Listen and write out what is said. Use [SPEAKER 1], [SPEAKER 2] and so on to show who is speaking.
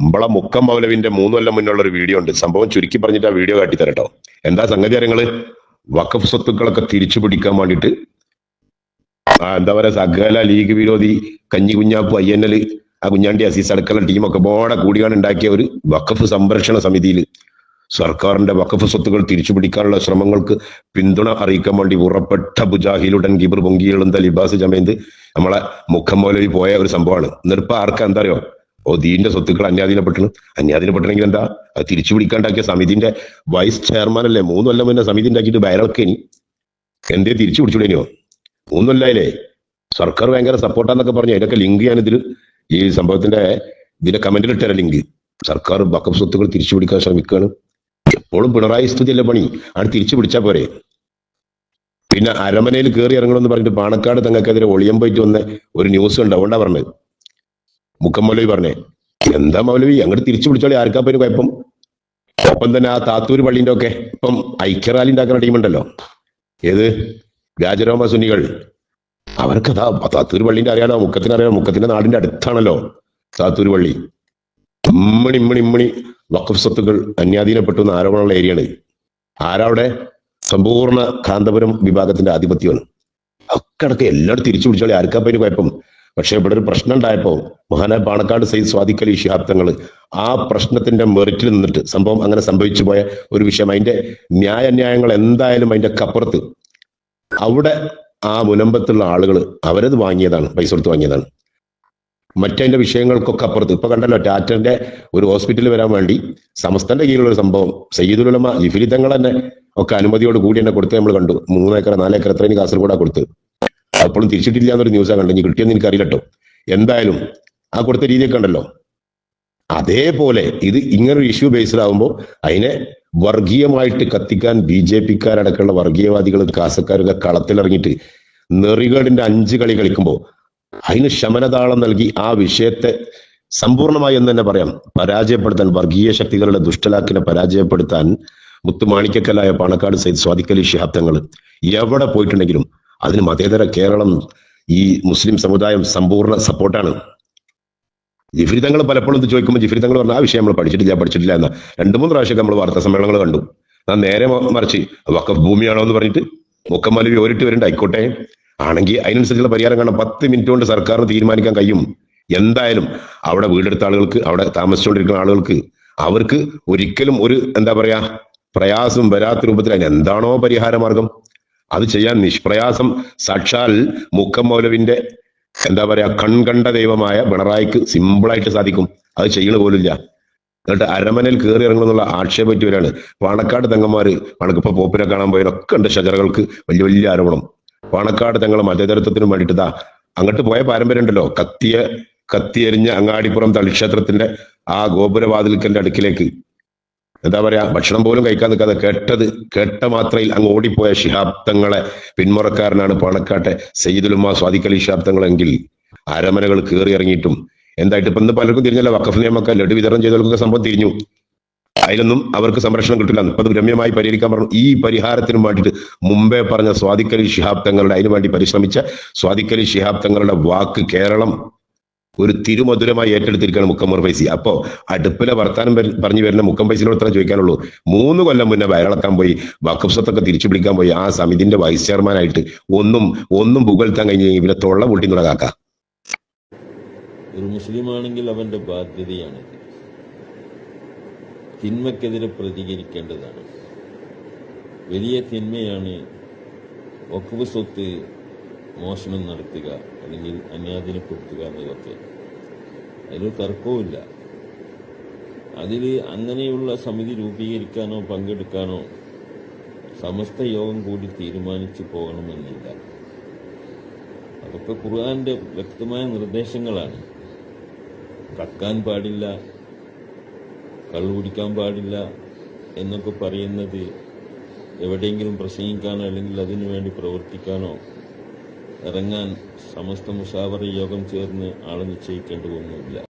[SPEAKER 1] നമ്മളെ മുക്കം മൗലവിന്റെ മൂന്ന് കൊല്ലം മുന്നുള്ള ഒരു വീഡിയോ ഉണ്ട്. സംഭവം ചുരുക്കി പറഞ്ഞിട്ട് ആ വീഡിയോ കാട്ടി തരട്ടോ എന്താ സംഗതി അറിയങ്ങൾ? വഖഫ് സ്വത്തുക്കളൊക്കെ തിരിച്ചു പിടിക്കാൻ വേണ്ടിയിട്ട് ആ എന്താ പറയാ സകല ലീഗ് വിരോധി കഞ്ഞി കുഞ്ഞാപ്പു ഐ എൻ എൽ ആ കുഞ്ഞാണ്ടി അസീസ് അടക്കമുള്ള ടീമൊക്കെ ബോടെ കൂടിയാണ് ഉണ്ടാക്കിയ ഒരു വഖഫ് സംരക്ഷണ സമിതിയിൽ സർക്കാരിന്റെ വഖഫ് സ്വത്തുക്കൾ തിരിച്ചു പിടിക്കാനുള്ള ശ്രമങ്ങൾക്ക് പിന്തുണ അറിയിക്കാൻ വേണ്ടി ഉറപ്പെട്ട ബുജാഹിലുടൻ ഗിബർ പൊങ്കിയെളുന്ന ലിബാസ് ജമേന്ത് നമ്മളെ മുഖം മൗലവി പോയ ഒരു സംഭവമാണ്. എന്നിട്ടിപ്പോ ആർക്കാ എന്താ അറിയോ? ഓ ദീന്റെ സ്വത്തുക്കൾ അന്യാധീനപ്പെട്ടു അന്യാധീനപ്പെട്ടെങ്കിൽ എന്താ? അത് തിരിച്ചു പിടിക്കാണ്ടാക്കിയ സമിതിന്റെ വൈസ് ചെയർമാൻ അല്ലേ? മൂന്ന് കൊല്ലം മുന്നേ സമിതി ഉണ്ടാക്കിയിട്ട് വയറൊക്കെ എന്തേ തിരിച്ചു പിടിച്ചുവിടേനോ മൂന്ന് കൊല്ലായില്ലേ? സർക്കാർ ഭയങ്കര സപ്പോർട്ടാന്നൊക്കെ പറഞ്ഞു അതിനൊക്കെ ലിങ്ക് ഞാൻ ഇതിൽ ഈ സംഭവത്തിന്റെ ഇതിന്റെ കമന്റിൽ ഇട്ടര ലിങ്ക് സർക്കാർ ബക്കപ്പ് സ്വത്തുക്കൾ തിരിച്ചു പിടിക്കാൻ ശ്രമിക്കുകയാണ് എപ്പോഴും പിണറായി സ്തുതിയല്ലേ പണി? ആണ് തിരിച്ചു പിടിച്ചാൽ പോരെ. പിന്നെ അരമനയിൽ കയറി ഇറങ്ങണമെന്ന് പറഞ്ഞിട്ട് പാണക്കാട് തങ്ങൾക്കെതിരെ ഒളിയം പോയിട്ട് വന്ന ഒരു ന്യൂസ് ഉണ്ട്. അതുകൊണ്ടാണ് പറഞ്ഞത്. മുക്കം മൗലവി പറഞ്ഞേ. എന്താ മൗലവി? അങ്ങോട്ട് തിരിച്ചു വിളിച്ചോളി. ആർക്കാ പേര് കുഴപ്പം? ഒപ്പം തന്നെ ആ താത്തൂർ പള്ളിന്റെ ഒക്കെ ഇപ്പം ഐക്യറാലി ഉണ്ടാക്കുന്ന ടീമുണ്ടല്ലോ ഏത്? രാജരോമ സുനികൾ അവർക്ക് അതാ താത്തൂർ പള്ളിന്റെ അറിയാലോ മുക്കത്തിന് അറിയാലോ മുക്കത്തിന്റെ നാടിന്റെ അടുത്താണല്ലോ താത്തൂർ പള്ളി. ഇമ്മണി ഇമ്മണി ഇമ്മണി വഖഫ് സ്വത്തുക്കൾ അന്യാധീനപ്പെട്ടു എന്ന ആരോപണമുള്ള ഏരിയയാണ്. ആരവിടെ സമ്പൂർണ കാന്തപുരം വിഭാഗത്തിന്റെ ആധിപത്യമാണ്. അക്കടക്ക് എല്ലാവരും തിരിച്ചു പിടിച്ചോളി ആർക്കാ പേര് കുഴപ്പം? പക്ഷെ ഇവിടെ ഒരു പ്രശ്നം ഉണ്ടായപ്പോൾ മഹാനായ പാണക്കാട് സയ്യിദ് സ്വാദിഖലി തങ്ങൾ ആ പ്രശ്നത്തിന്റെ മെറിറ്റിൽ നിന്നിട്ട് സംഭവം അങ്ങനെ സംഭവിച്ചു പോയ ഒരു വിഷയം. അതിന്റെ ന്യായന്യായങ്ങൾ എന്തായാലും അതിന്റെ കപ്പുറത്ത് അവിടെ ആ മുനമ്പത്തുള്ള ആളുകൾ അവരത് വാങ്ങിയതാണ് പൈസ കൊടുത്ത് വാങ്ങിയതാണ്. മറ്റതിന്റെ വിഷയങ്ങൾക്കൊക്കെ അപ്പുറത്ത് ഇപ്പൊ കണ്ടല്ലോ ടാറ്റന്റെ ഒരു ഹോസ്പിറ്റലിൽ വരാൻ വേണ്ടി സമസ്തന്റെ കീഴിലുള്ള ഒരു സംഭവം സയ്യിദുലമ ലിഫിലിതങ്ങൾ തന്നെ ഒക്കെ അനുമതിയോട് കൂടി തന്നെ കൊടുത്ത് നമ്മൾ കണ്ടു. മൂന്നേക്കർ നാലേക്കർ എത്രയും കാസർഗോഡാ കൊടുത്ത്. അപ്പോഴും തിരിച്ചിട്ടില്ല എന്നൊരു ന്യൂസാണ് കണ്ടത്. ഇനി കിട്ടിയെന്ന് എനിക്ക് അറിയില്ലട്ടോ എന്തായാലും ആ കൊടുത്ത രീതിയൊക്കെ ഉണ്ടല്ലോ. അതേപോലെ ഇത് ഇങ്ങനൊരു ഇഷ്യൂ ബേസ്ഡ് ആകുമ്പോൾ അതിനെ വർഗീയമായിട്ട് കത്തിക്കാൻ ബി ജെ പിക്കാരടക്കമുള്ള വർഗീയവാദികൾ കാസക്കാരൊക്കെ കളത്തിലിറങ്ങിയിട്ട് നെറികേടിന്റെ അഞ്ച് കളി കളിക്കുമ്പോൾ അതിന് ശമനതാളം നൽകി ആ വിഷയത്തെ സമ്പൂർണമായി എന്ന് തന്നെ പറയാം. പരാജയപ്പെടുത്താൻ വർഗീയ ശക്തികളുടെ ദുഷ്ടലാക്കിനെ പരാജയപ്പെടുത്താൻ മുത്തുമാണിക്കക്കലായ പാണക്കാട് സൈദ് സ്വാദിഖലി ശിഹാബ്ദങ്ങൾ എവിടെ പോയിട്ടുണ്ടെങ്കിലും അതിന് മതേതര കേരളം ഈ മുസ്ലിം സമുദായം സമ്പൂർണ സപ്പോർട്ടാണ്. ജിഫ്രി തങ്ങൾ പലപ്പോഴും ഇത് ചോദിക്കുമ്പോൾ ജിഫ്രി തങ്ങൾ പറഞ്ഞ ആ വിഷയം നമ്മൾ പഠിച്ചിട്ടില്ല പഠിച്ചിട്ടില്ല എന്ന. രണ്ടു മൂന്ന് പ്രാവശ്യമൊക്കെ നമ്മൾ വാർത്താ സമ്മേളനങ്ങൾ കണ്ടു. ഞാൻ നേരെ മറിച്ച് വക്കഫ് ഭൂമിയാണോ എന്ന് പറഞ്ഞിട്ട് മുക്കമ്മലി ഓരിട്ട് വരണ്ട ആയിക്കോട്ടെ. ആണെങ്കിൽ അതിനനുസരിച്ചുള്ള പരിഹാരം കാണാൻ പത്ത് മിനിറ്റ് കൊണ്ട് സർക്കാരിന് തീരുമാനിക്കാൻ കഴിയും. എന്തായാലും അവിടെ വീടെടുത്ത ആളുകൾക്ക് അവിടെ താമസിച്ചുകൊണ്ടിരിക്കുന്ന ആളുകൾക്ക് അവർക്ക് ഒരിക്കലും ഒരു എന്താ പറയാ പ്രയാസം വരാത്ത രൂപത്തിൽ അതിന് എന്താണോ പരിഹാര മാർഗം? അത് ചെയ്യാൻ നിഷ്പ്രയാസം. സാക്ഷാൽ മുക്കമൗലവിന്റെ എന്താ പറയാ കൺകണ്ട ദൈവമായ പിണറായിക്ക് സിമ്പിളായിട്ട് സാധിക്കും. അത് ചെയ്യണ പോലില്ല എന്നിട്ട് അരമനയിൽ കയറി ഇറങ്ങുന്നുള്ള ആക്ഷേപം പറ്റി വരാണ് പാണക്കാട് തെങ്ങന്മാര് പണക്കിപ്പോ പോപ്പിനെ കാണാൻ പോയതൊക്കെ ഉണ്ട് ഷജറകൾക്ക്. വലിയ വലിയ ആരോപണം. പാണക്കാട് തങ്ങൾ മതേതരത്വത്തിന് വേണ്ടിട്ടതാ അങ്ങോട്ട് പോയ പാരമ്പര്യം ഉണ്ടല്ലോ. കത്തിയ കത്തിയെരിഞ്ഞ അങ്ങാടിപ്പുറം തളിക്ഷേത്രത്തിന്റെ ആ ഗോപുരവാതിൽക്കന്റെ അടുക്കിലേക്ക്. എന്താ പറയാ ഭക്ഷണം പോലും കഴിക്കാൻ നിൽക്കാതെ കേട്ടത് കേട്ട മാത്രയിൽ അങ്ങ് ഓടിപ്പോയ ശിഹാബ്ദങ്ങളെ പിന്മുറക്കാരനാണ് പണക്കാട്ടെ സയ്യിദുലുമ സ്വാദിഖ് ശിഹാബ്ദങ്ങളെങ്കിൽ അരമനകൾ കയറി ഇറങ്ങിയിട്ടും. എന്തായിട്ട് ഇപ്പൊ പലർക്കും തിരിഞ്ഞല്ലോ വക്കഫ് നിയമൊക്കെ ലഡു വിതരണം ചെയ്തവർക്കൊക്കെ സംഭവം തിരിഞ്ഞു. അതിലൊന്നും അവർക്ക് സംരക്ഷണം കിട്ടില്ല. ഇപ്പൊ അത് രമ്യമായി പരിഹരിക്കാൻ പറഞ്ഞു. ഈ പരിഹാരത്തിനും വേണ്ടിയിട്ട് മുമ്പേ പറഞ്ഞ സ്വാദിഖലി ശിഹാബ്ദങ്ങളുടെ അതിനു വേണ്ടി പരിശ്രമിച്ച സ്വാദിഖലി ശിഹാബ്ദങ്ങളുടെ വാക്ക് കേരളം ഒരു തിരുമധുരമായി ഏറ്റെടുത്തിരിക്കുകയാണ് മുക്കമ്മർ പൈസ അപ്പോ അടുപ്പിലെ വർത്താനം പറഞ്ഞു വരുന്ന മുക്കം ഇത്ര ചോദിക്കാനുള്ളൂ. മൂന്ന് കൊല്ലം മുന്നേ വയറിളക്കാൻ പോയി വക്കഫ് സ്വത്തൊക്കെ തിരിച്ചു പിടിക്കാൻ പോയി. ആ സമിതിന്റെ വൈസ് ചെയർമാനായിട്ട് ഒന്നും ഒന്നും പുകഴ്ത്താൻ കഴിഞ്ഞ ഇവരെ തൊള്ള പൊട്ടി തുടങ്ങാക്ക
[SPEAKER 2] ഒരു മുസ്ലിമാണെങ്കിൽ അവന്റെ ബാധ്യതയാണ് തിന്മക്കെതിരെ പ്രതികരിക്കേണ്ടതാണ്. വലിയ തിന്മയാണ് വക്കുവ് സ്വത്ത് മോഷണം നടത്തുക അല്ലെങ്കിൽ അന്യാധീനപ്പെടുത്തുക എന്നതൊക്കെ അതിലൊരു തർക്കവുമില്ല. അതിൽ അങ്ങനെയുള്ള സമിതി രൂപീകരിക്കാനോ പങ്കെടുക്കാനോ സമസ്ത യോഗം കൂടി തീരുമാനിച്ചു പോകണമെന്നില്ല അതൊക്കെ ഖുർആന്റെ വ്യക്തമായ നിർദ്ദേശങ്ങളാണ്. കക്കാൻ പാടില്ല കള്ളു കുടിക്കാൻ പാടില്ല എന്നൊക്കെ പറയുന്നത് എവിടെയെങ്കിലും പ്രസംഗിക്കാനോ അല്ലെങ്കിൽ അതിനു വേണ്ടി പ്രവർത്തിക്കാനോ ഇറങ്ങാൻ സമസ്ത മുഷാവറ യോഗം ചേർന്ന് ആളെ നിശ്ചയിക്കേണ്ടതൊന്നുമില്ല